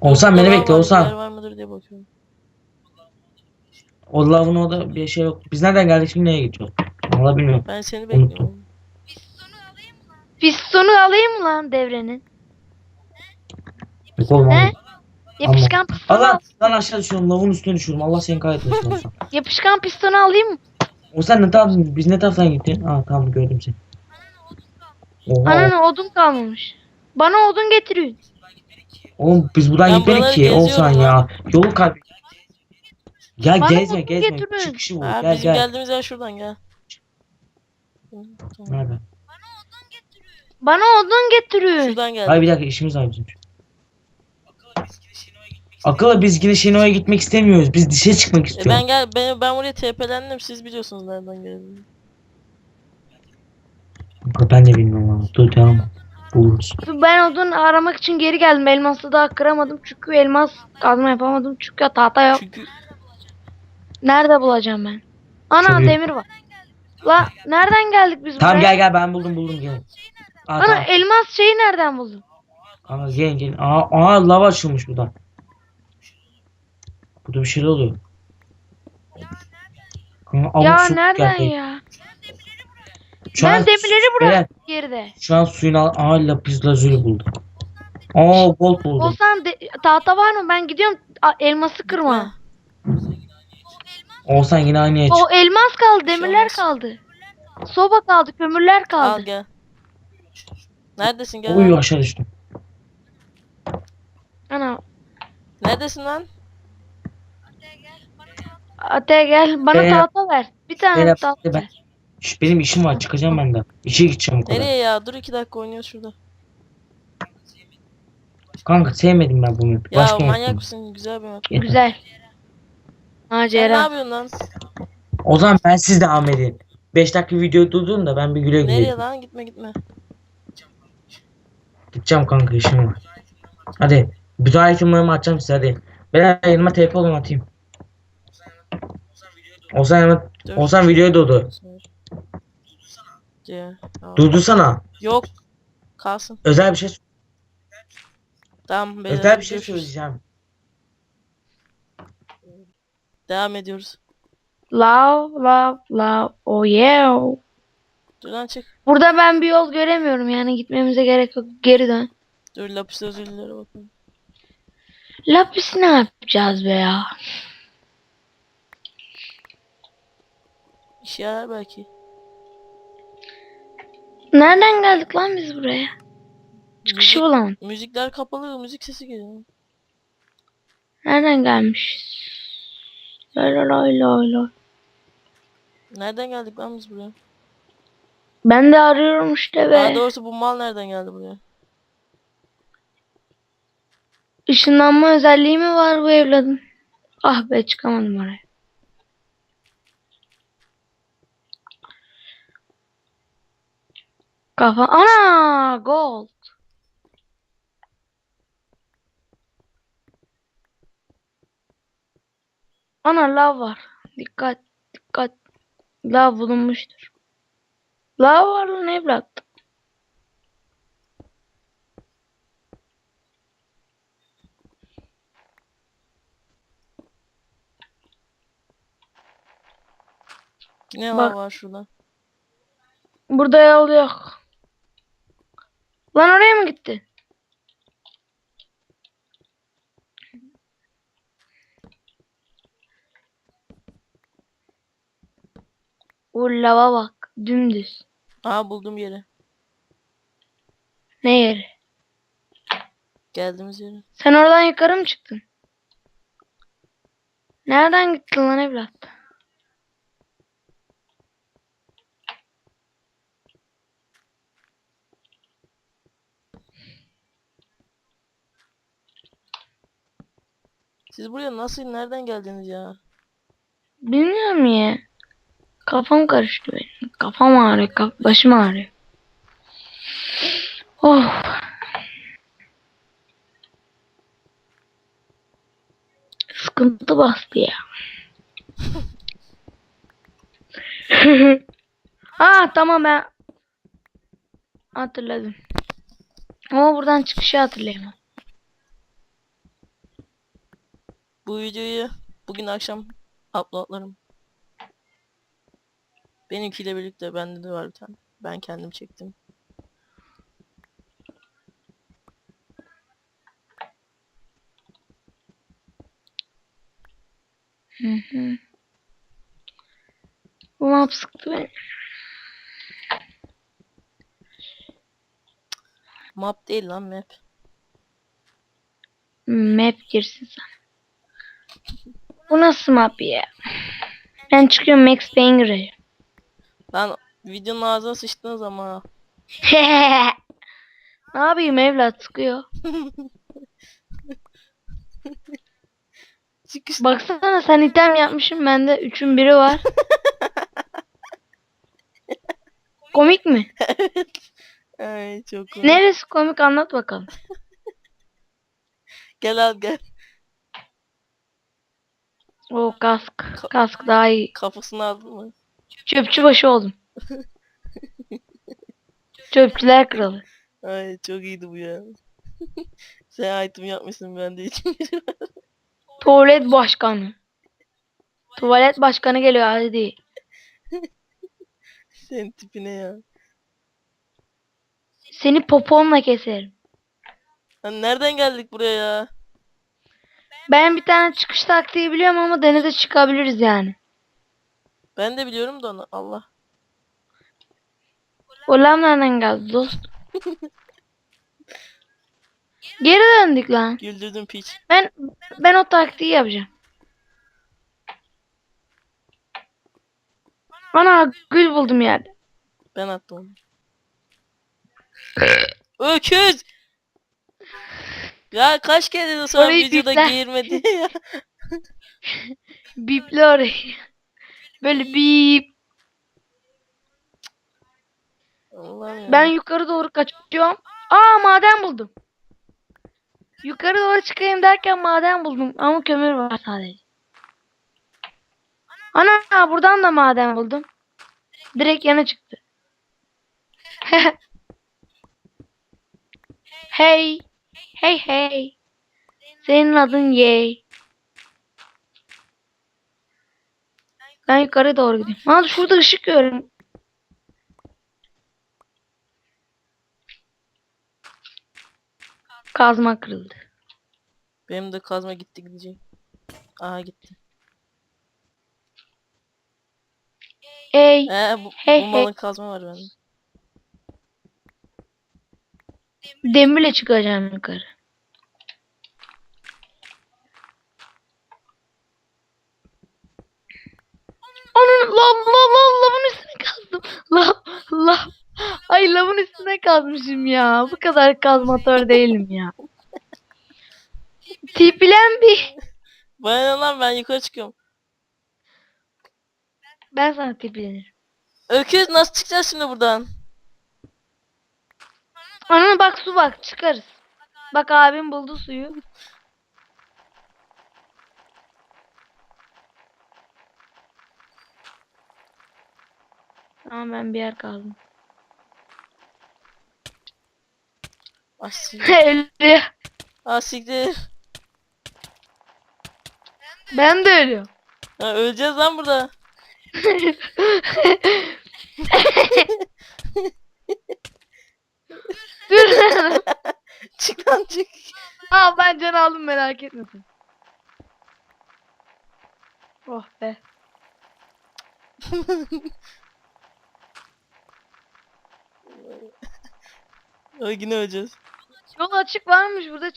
Olsan beni bekle Olsan. var mıdır diye bakıyorum. O lavın orada bir şey yok. Biz nereden geldik şimdi nereye gidiyoruz? Valla bilmiyorum. Ben seni bekliyorum. Pistonu alayım mı lan devrenin? Yok oğlum oğlum. Yapışkan pistonu al. Allah lan aşağı düşüyorum. Lavın üstüne düşüyorum. Allah seni kahretmesin Olsan. Yapışkan pistonu alayım mı? Olsan ne taraf, biz ne taraftan gittin? Aa tamam gördüm seni. Oha. Anana odun kalmamış. Bana odun getiriyor. Oğlum biz buradan Ben buraları ki geziyorum ya. Yolu kayb... Ya Bana gezme gezme. getirin. Çıkışı bu. Ha, Gel bizim gel. geldiğimiz yer şuradan gel. Nerede? Bana odun getiriyor. Şuradan gel. Hayır bir dakika işimiz var bizim. Akıllı biz yine Şeno'ya gitmek istemiyoruz. Biz dışarı çıkmak E istiyoruz. ben gel ben ben buraya TP'lendim. Siz biliyorsunuz nereden geldiğimi. Ben de bilmiyorum ama. Dur tamam. Buluruz. Ben odun aramak için geri geldim. Elması daha kıramadım çünkü elmas kazma yapamadım çünkü tahta yok. Çünkü Nerede bulacağım ben? Ana iyi. demir var. La nereden geldik biz Tamam buraya? gel gel ben buldum buldum gel. Aa, Ana tamam. elmas şeyi nereden buldun? Kanka gelin gelin. Aa, aa lava açılmış burada. Burada bir şeyler oluyor. Abuk ya nereden geldi. ya? Şu ben an- demirleri bıraktım geride. Şu an suyun al. Aa lapis lazuli buldum. Aa gold buldum. Olsan de- tahta var mı? Ben gidiyorum a- elması kırma. Olsan yine aynı yere. O elmas kaldı, demirler kaldı. Soba kaldı, kömürler Al kaldı. gel. Neredesin gel. Uy lan. aşağı düştüm. Ana Neredesin lan? Ate gel bana tahta ver. Bir tane tahta ver. Şş, benim işim var çıkacağım ben de. İşe gideceğim kadar. Nereye ya? Dur iki dakika oynuyoruz şurada. Kanka sevmedim ben bu map'i. Ya Başka manyak mısın? Güzel bir map. Yeter. Güzel. Sen ne yapıyorsun lan? O zaman ben siz devam edin. 5 dakika video durdum da ben bir güle güle. Nereye lan? Gitme gitme. Gideceğim kanka işim var. Hadi. Bütün itemlerimi atacağım size hadi. Ben yanıma olun atayım. Olsan yanıma Dur. Olsan videoya durdu. Diye. Tamam. Durdursana. Yok. Kalsın. Özel bir şey Tamam. beyler, özel bir şey görüşürüz. söyleyeceğim. Devam ediyoruz. Love, love, love. Oh yeah. Dur lan çık. Burada ben bir yol göremiyorum yani gitmemize gerek yok. Geri dön. Dur lapis lazulilere bakalım. Lapis ne yapacağız be ya? İşe yarar belki. Nereden geldik lan biz buraya? Çıkışı bulamadım. Müzikler kapalı. Müzik sesi geliyor. Nereden gelmiş? Lay lay lay lay lay. Nereden geldik lan biz buraya? Ben de arıyorum işte Daha be. doğrusu bu mal nereden geldi buraya? Işınlanma özelliği mi var bu evladın? Ah be çıkamadım oraya. Kafa ana gold. Ana lav var. Dikkat dikkat. Lav bulunmuştur. Lav var lan evlat. Ne Bak. var şurada? Burada yol yok. Lan oraya mı gitti? O lava bak. Dümdüz. Aa buldum yeri. Ne yeri? Geldiğimiz yeri. Sen oradan yukarı mı çıktın? Nereden gittin lan evlat? Siz buraya nasıl nereden geldiniz ya? Bilmiyorum ya. Kafam karıştı benim. Kafam ağrıyor. Kaf başım ağrıyor. Oh. Sıkıntı bastı ya. Aa tamam ben hatırladım. Ama buradan çıkışı hatırlayamam. Bu videoyu bugün akşam uploadlarım. Benimkiyle birlikte bende de var bir tane. Ben kendim çektim. Hı hı. Bu map sıktı beni. Map değil lan map. Map girsin sen. Bu nasıl map ya? Ben çıkıyorum Max Payne'e. Lan videonun ağzına sıçtınız ama. ne yapayım evlat sıkıyor. Çıkış. Baksana sen item yapmışsın bende üçün biri var. Komik mi? Ay çok komik. Neresi komik anlat bakalım. Gel al gel. O kask. Kask daha iyi. Kafasını aldın mı? Çöpçü başı oldum. Çöpçüler kralı. Ay çok iyiydi bu ya. Sen item yapmışsın ben de hiç. Tuvalet başkanı. Tuvalet başkanı geliyor hadi. Senin tipine ya. Seni poponla keserim. Lan nereden geldik buraya ya? Ben bir tane çıkış taktiği biliyorum ama denize çıkabiliriz yani. Ben de biliyorum da onu. Allah. O lav nereden geldi dost? Geri döndük lan. Güldürdün piç. Ben ben o taktiği yapacağım. Ana gül buldum yerde. Ben attım onu. Öküz! Ya kaç kere dedim sana Orayı videoda bipler. girme diye ya. Biple orayı. Böyle bip. Allah'ım. Ben yukarı doğru kaçıyorum. Aa maden buldum. Yukarı doğru çıkayım derken maden buldum. Ama kömür var sadece. Ana buradan da maden buldum. Direkt yana çıktı. hey. Hey hey. Senin adın Yey. Ben yukarı doğru gidiyorum. Aa şurada ışık görüyorum. Kazma kırıldı. Benim de kazma gitti gidecek. Aha gitti. Ey. Ee, bu, Hey, bu hey. malın kazma var bende. Demirle çıkacağım yukarı. Onun lav lav lav lavın üstüne kazdım. Lav lav. Ay lavın üstüne kazmışım ya. Bu kadar kazmatör değilim ya. Tipilen bir. Bana ne lan ben yukarı çıkıyorum. Ben sana tipilenirim. Öküz nasıl çıkacağız şimdi buradan? Anana bak su bak çıkarız. Bak abim buldu suyu. Tamam ben bir yer kaldım. Ah siktir. Öldü. Ah siktir. Ben de ölüyorum. Ha, öleceğiz lan burada. Dur. Çık lan çık. Aa ben can aldım merak etme sen. Oh be. Ay, Yine öleceğiz. Yol açık varmış burada